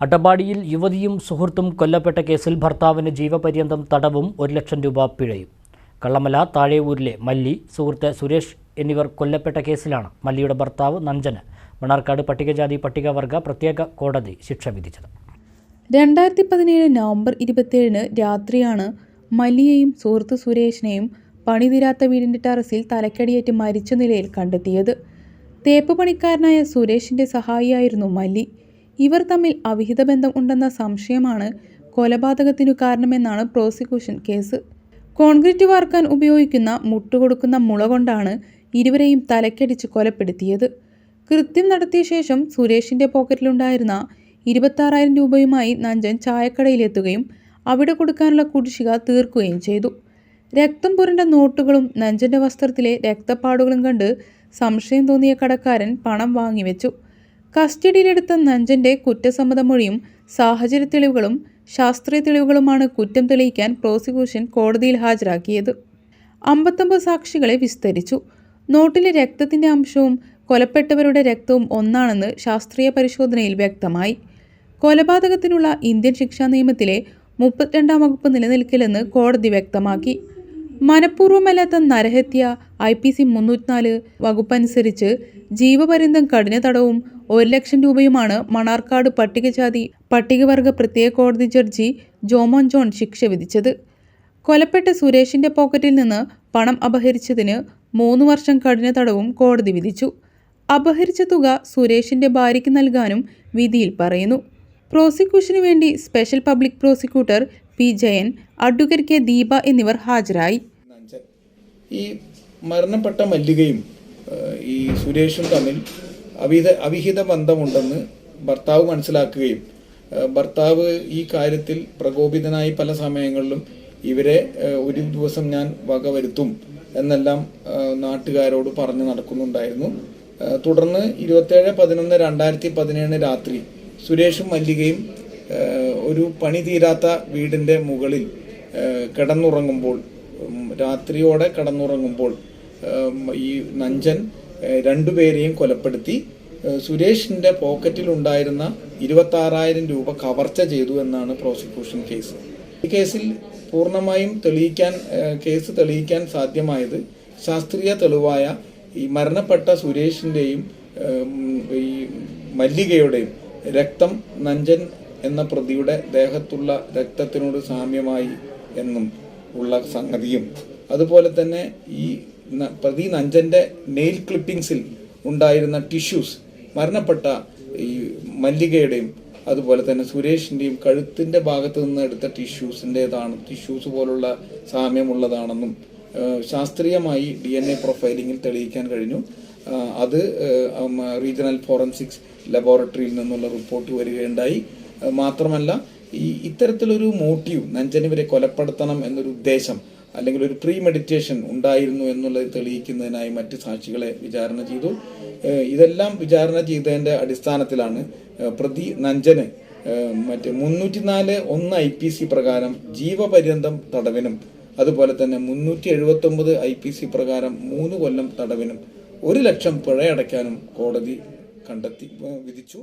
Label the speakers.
Speaker 1: അട്ടപ്പാടിയിൽ യുവതിയും സുഹൃത്തും കൊല്ലപ്പെട്ട കേസിൽ ഭർത്താവിന് ജീവപര്യന്തം തടവും ഒരു ലക്ഷം രൂപ പിഴയും. കള്ളമല താഴെയൂരിലെ മല്ലി സുഹൃത്ത് സുരേഷ് എന്നിവർ കൊല്ലപ്പെട്ട കേസിലാണ് മല്ലിയുടെ ഭർത്താവ് നഞ്ചന്. മണാർക്കാട് പട്ടികജാതി പട്ടികവർഗ പ്രത്യേക കോടതി ശിക്ഷ വിധിച്ചത്.
Speaker 2: രണ്ടായിരത്തി പതിനേഴ് നവംബർ ഇരുപത്തിയേഴിന് രാത്രിയാണ് മല്ലിയെയും സുഹൃത്ത് സുരേഷിനെയും പണിതീരാത്ത വീടിന്റെ ടെറസിൽ തലക്കടിയേറ്റ് മരിച്ച നിലയിൽ കണ്ടെത്തിയത്. തേപ്പ് പണിക്കാരനായ സുരേഷിന്റെ സഹായിയായിരുന്നു മല്ലി. ഇവർ തമ്മിൽ അവിഹിത ബന്ധം ഉണ്ടെന്ന സംശയമാണ് കൊലപാതകത്തിനു കാരണമെന്നാണ് പ്രോസിക്യൂഷൻ കേസ്. കോൺക്രീറ്റ് വാർക്കാൻ ഉപയോഗിക്കുന്ന മുട്ടുകൊടുക്കുന്ന മുള കൊണ്ടാണ് ഇരുവരെയും തലക്കടിച്ച് കൊലപ്പെടുത്തിയത്. കൃത്യം നടത്തിയ ശേഷം സുരേഷിന്റെ പോക്കറ്റിലുണ്ടായിരുന്ന ഇരുപത്താറായിരം രൂപയുമായി നഞ്ചൻ ചായക്കടയിലെത്തുകയും അവിടെ കൊടുക്കാനുള്ള കുടിശ്ശിക തീർക്കുകയും ചെയ്തു. രക്തം പുരണ്ട നോട്ടുകളും നഞ്ചന്റെ വസ്ത്രത്തിലെ രക്തപ്പാടുകളും കണ്ട് സംശയം തോന്നിയ കടക്കാരൻ പണം വാങ്ങിവെച്ചു. കസ്റ്റഡിയിലെടുത്ത നഞ്ചന്റെ കുറ്റസമ്മത മൊഴിയും സാഹചര്യ തെളിവുകളും ശാസ്ത്രീയ തെളിവുകളുമാണ് കുറ്റം തെളിയിക്കാൻ പ്രോസിക്യൂഷൻ കോടതിയിൽ ഹാജരാക്കിയത്. അമ്പത്തൊമ്പത് സാക്ഷികളെ വിസ്തരിച്ചു. നോട്ടിലെ രക്തത്തിന്റെ അംശവും കൊലപ്പെട്ടവരുടെ രക്തവും ഒന്നാണെന്ന് ശാസ്ത്രീയ പരിശോധനയിൽ വ്യക്തമായി. കൊലപാതകത്തിനുള്ള ഇന്ത്യൻ ശിക്ഷാ നിയമത്തിലെ മുപ്പത്തിരണ്ടാം വകുപ്പ് നിലനിൽക്കില്ലെന്ന് കോടതി വ്യക്തമാക്കി. മനഃപൂർവമല്ലാത്ത നരഹത്യ ഐ പി സി മുന്നൂറ്റിനാല് വകുപ്പനുസരിച്ച് ജീവപര്യന്തം കഠിന തടവും ഒരു ലക്ഷം രൂപയുമാണ് മണാർക്കാട് പട്ടികജാതി പട്ടികവർഗ പ്രത്യേക കോടതി ജഡ്ജി ജോമോൻ ജോൺ ശിക്ഷ വിധിച്ചത്. കൊലപ്പെട്ട സുരേഷിന്റെ പോക്കറ്റിൽ നിന്ന് പണം അപഹരിച്ചതിന് മൂന്ന് വർഷം കഠിന തടവും കോടതി വിധിച്ചു. അപഹരിച്ച തുക സുരേഷിന്റെ ഭാര്യയ്ക്ക് നൽകാനും വിധിയിൽ പറയുന്നു. പ്രോസിക്യൂഷന് വേണ്ടി special public prosecutor P Jayan advocate K Deepa എന്നിവർ ഹാജരായി.
Speaker 3: ഈ മരണപ്പെട്ട മല്ലികയും ഈ സുരേഷും തമ്മിൽ അവിഹിത അവിഹിത ബന്ധമുണ്ടെന്ന് ഭർത്താവ് മനസ്സിലാക്കുകയും ഭർത്താവ് ഈ കാര്യത്തിൽ പ്രകോപിതനായി പല സമയങ്ങളിലും ഇവരെ ഒരു ദിവസം ഞാൻ വകവരുത്തും എന്നെല്ലാം ഏഹ്, നാട്ടുകാരോട് പറഞ്ഞു നടക്കുന്നുണ്ടായിരുന്നു തുടർന്ന് ഇരുപത്തേഴ് പതിനൊന്ന് രണ്ടായിരത്തി പതിനേഴ് രാത്രി സുരേഷും മല്ലികയും ഒരു പണി തീരാത്ത വീടിന്റെ മുകളിൽ കിടന്നുറങ്ങുമ്പോൾ രാത്രിയോടെ കിടന്നുറങ്ങുമ്പോൾ ഈ നഞ്ചൻ രണ്ടുപേരെയും കൊലപ്പെടുത്തി സുരേഷിന്റെ പോക്കറ്റിൽ ഉണ്ടായിരുന്ന ഇരുപത്തി രൂപ കവർച്ച ചെയ്തു എന്നാണ് പ്രോസിക്യൂഷൻ കേസ്. ഈ കേസിൽ പൂർണമായും തെളിയിക്കാൻ കേസ് തെളിയിക്കാൻ സാധ്യമായത് ശാസ്ത്രീയ തെളിവായ ഈ മരണപ്പെട്ട സുരേഷിന്റെയും ഈ മല്ലികയുടെയും രക്തം നഞ്ചൻ എന്ന പ്രതിയുടെ ദേഹത്തുള്ള രക്തത്തിനോട് സാമ്യമായി എന്നും ഉള്ള സംഗതിയും. അതുപോലെ തന്നെ ഈ പ്രതി നഞ്ചന്റെ നെയിൽ ക്ലിപ്പിംഗ്സിൽ ഉണ്ടായിരുന്ന ടിഷ്യൂസ് മരണപ്പെട്ട ഈ മല്ലികയുടെയും അതുപോലെ തന്നെ സുരേഷിന്റെയും കഴുത്തിന്റെ ഭാഗത്ത് നിന്ന് എടുത്ത ടിഷ്യൂസിന്റെതാണ് ടിഷ്യൂസ് പോലുള്ള സാമ്യമുള്ളതാണെന്നും ശാസ്ത്രീയമായി ഡി എൻ എ പ്രൊഫൈലിങ്ങിൽ തെളിയിക്കാൻ കഴിഞ്ഞു. അത് റീജിയണൽ ഫോറൻസിക്സ് ലബോറട്ടറിയിൽ നിന്നുള്ള റിപ്പോർട്ട് വരികയുണ്ടായി. മാത്രമല്ല ഈ ഇത്തരത്തിലൊരു മോട്ടീവ് നഞ്ചനിവരെ കൊലപ്പെടുത്തണം എന്നൊരു ഉദ്ദേശം അല്ലെങ്കിൽ ഒരു പ്രീ മെഡിറ്റേഷൻ ഉണ്ടായിരുന്നു എന്നുള്ളത് തെളിയിക്കുന്നതിനായി മറ്റ് സാക്ഷികളെ വിചാരണ ചെയ്തു. ഇതെല്ലാം വിചാരണ ചെയ്തതിന്റെ അടിസ്ഥാനത്തിലാണ് പ്രതി നഞ്ചന് മറ്റ് മുന്നൂറ്റിനാല് ഒന്ന് ഐ പി സി പ്രകാരം ജീവപര്യന്തം തടവിനും അതുപോലെ തന്നെ മുന്നൂറ്റി എഴുപത്തി ഒമ്പത് ഐ പി സി പ്രകാരം മൂന്ന് കൊല്ലം തടവിനും ഒരു ലക്ഷം പിഴയടയ്ക്കാനും കോടതി കണ്ടെത്തി വിധിച്ചു.